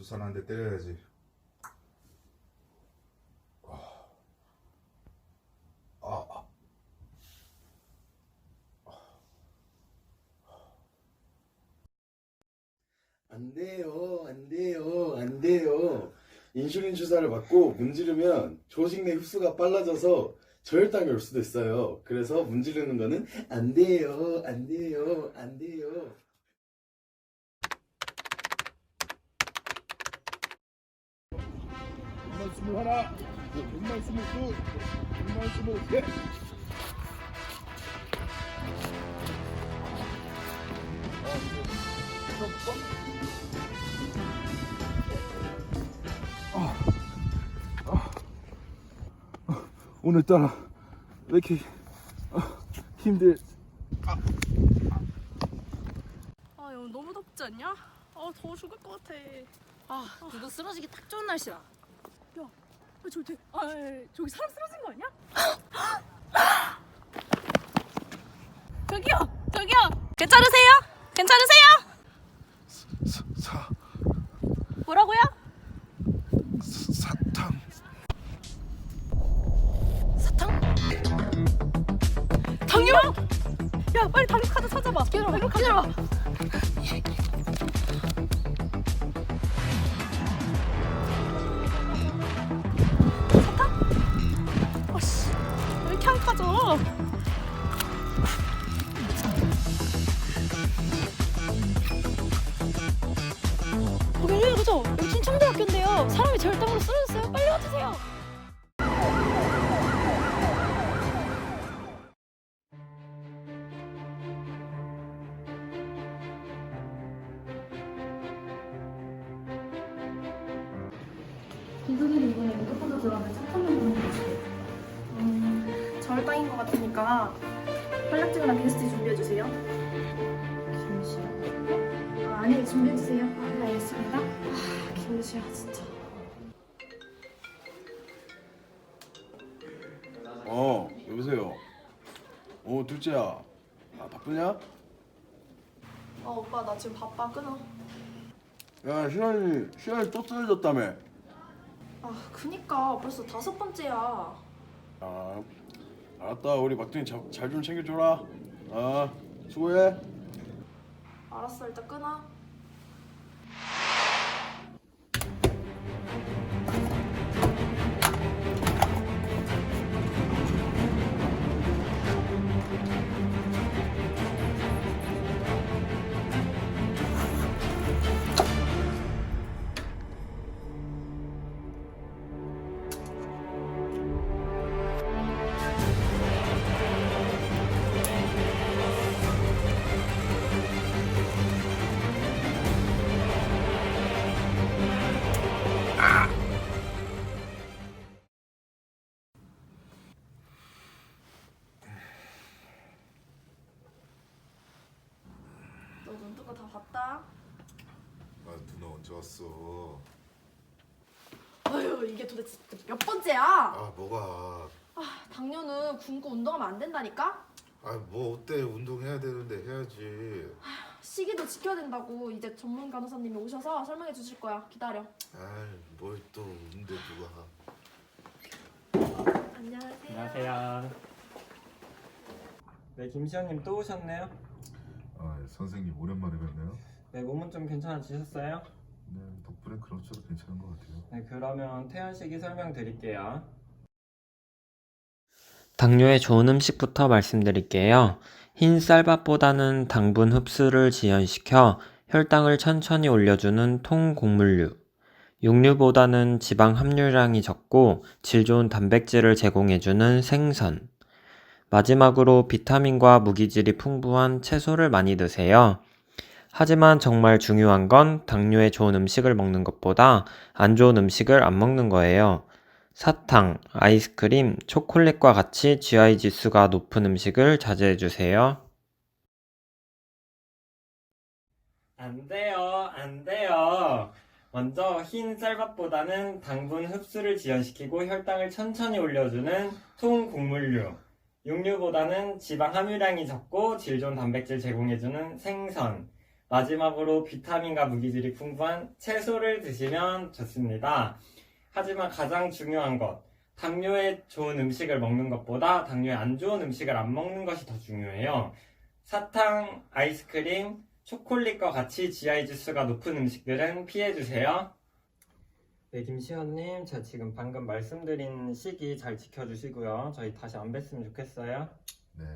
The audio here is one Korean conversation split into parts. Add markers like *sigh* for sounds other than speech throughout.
주사는 한 대 때려야지. 아, 아. 안 돼요, 안 돼요, 안 돼요. 인슐린 주사를 맞고 문지르면 조직 내 흡수가 빨라져서 저혈당이 올 수도 있어요. 그래서 문지르는 거는 안 돼요, 안 돼요, 안 돼요. 백만 스물 하나, 백만 스물 둘, 백만 스물 셋. 오늘따라 왜 이렇게 어, 힘들? 아 여기 너무 덥지 않냐? 아 더워 죽을 것 같아. 아, 누구 쓰러지기 딱 좋은 날씨야. 야, 아, 저기 되- 아 에, 저기 사람 쓰러진 거 아니야? *gasps* 저기요, 저기요. 괜찮으세요? 괜찮으세요? 사, 뭐라고요? 사탕. 사탕? 당뇨? 야 빨리 당뇨 카드 찾아봐. 당뇨 카드. 기다려봐. 사람이 절당으로 쓰러졌어요. 빨리 와주세요. 기술이 이번에 무조건 들어가면 착한 명 보는 거지. 음, 저혈당인 것 같으니까 혈락증이랑 게스트 준비해 주세요. 김시아. 아, 아니 준비해 주세요. 아, 네 알겠습니다. 아, 김시아 진짜. 어, 여보세요. 어, 둘째야. 아, 바쁘냐? 어 오빠 나 지금 바빠 끊어. 야, 시간이 시간이 또 쓰러졌다며. 아 그니까 벌써 다섯 번째야. 아, 알았다. 우리 막둥이 잘 좀 챙겨줘라. 아, 수고해. 알았어 일단 끊어. Thank you. 뜨고 다 봤다. 아, 누나 언제 왔어? 아유 이게 도대체 몇 번째야? 아, 뭐가? 아 당뇨는 굶고 운동하면 안 된다니까? 아, 뭐 어때? 운동해야 되는데 해야지. 시기도 지켜야 된다고 이제 전문 간호사님이 오셔서 설명해 주실 거야. 기다려. 아이, 뭘또 운데 누가? 안녕하세요. 안녕하세요. 네, 김시현님 또 오셨네요. 아, 선생님 오랜만에 뵙네요. 네, 몸은 좀 괜찮아지셨어요? 네, 덕분에 그럭저럭 괜찮은 것 같아요. 네, 그러면 태연 시기 설명드릴게요. 당뇨에 좋은 음식부터 말씀드릴게요. 흰 쌀밥보다는 당분 흡수를 지연시켜 혈당을 천천히 올려주는 통곡물류. 육류보다는 지방 함유량이 적고 질 좋은 단백질을 제공해주는 생선. 마지막으로 비타민과 무기질이 풍부한 채소를 많이 드세요. 하지만 정말 중요한 건 당뇨에 좋은 음식을 먹는 것보다 안 좋은 음식을 안 먹는 거예요. 사탕, 아이스크림, 초콜릿과 같이 GI 지수가 높은 음식을 자제해 주세요. 안 돼요, 안 돼요. 먼저 흰 쌀밥보다는 당분 흡수를 지연시키고 혈당을 천천히 올려주는 통곡물류. 육류보다는 지방 함유량이 적고 질 좋은 단백질 제공해주는 생선. 마지막으로 비타민과 무기질이 풍부한 채소를 드시면 좋습니다. 하지만 가장 중요한 것, 당뇨에 좋은 음식을 먹는 것보다 당뇨에 안 좋은 음식을 안 먹는 것이 더 중요해요. 사탕, 아이스크림, 초콜릿과 같이 GI 지수가 높은 음식들은 피해주세요. 네, 김시현님, 제가 지금 방금 말씀드린 시기 잘 지켜주시고요. 저희 다시 안 뵀으면 좋겠어요. 네.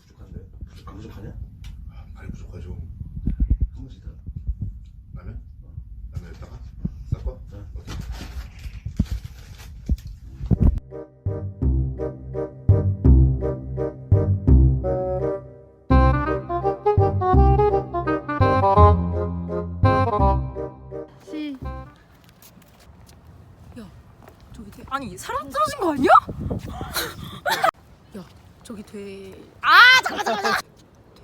부족한데? 부족하, 부족하냐? 아니 사람 쓰러진 거 아니야? *laughs* 야, 저기 돼. 아, 잠깐 잠깐 잠깐.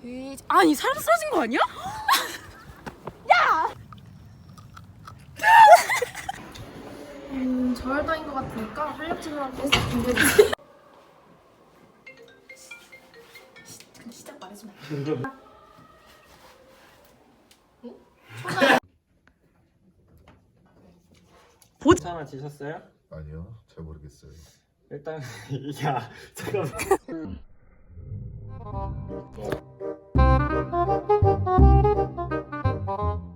돼. 아니 사람 쓰러진 거 아니야? *laughs* 음, 저혈당인 것 같으니까 활력증이랑 테스트 준비해주세요. 근데 시작 말해주면 안 돼. 괜찮아지셨어요? 아니요, 잘 모르겠어요. 일단, *laughs* 야, 잠깐만. 어.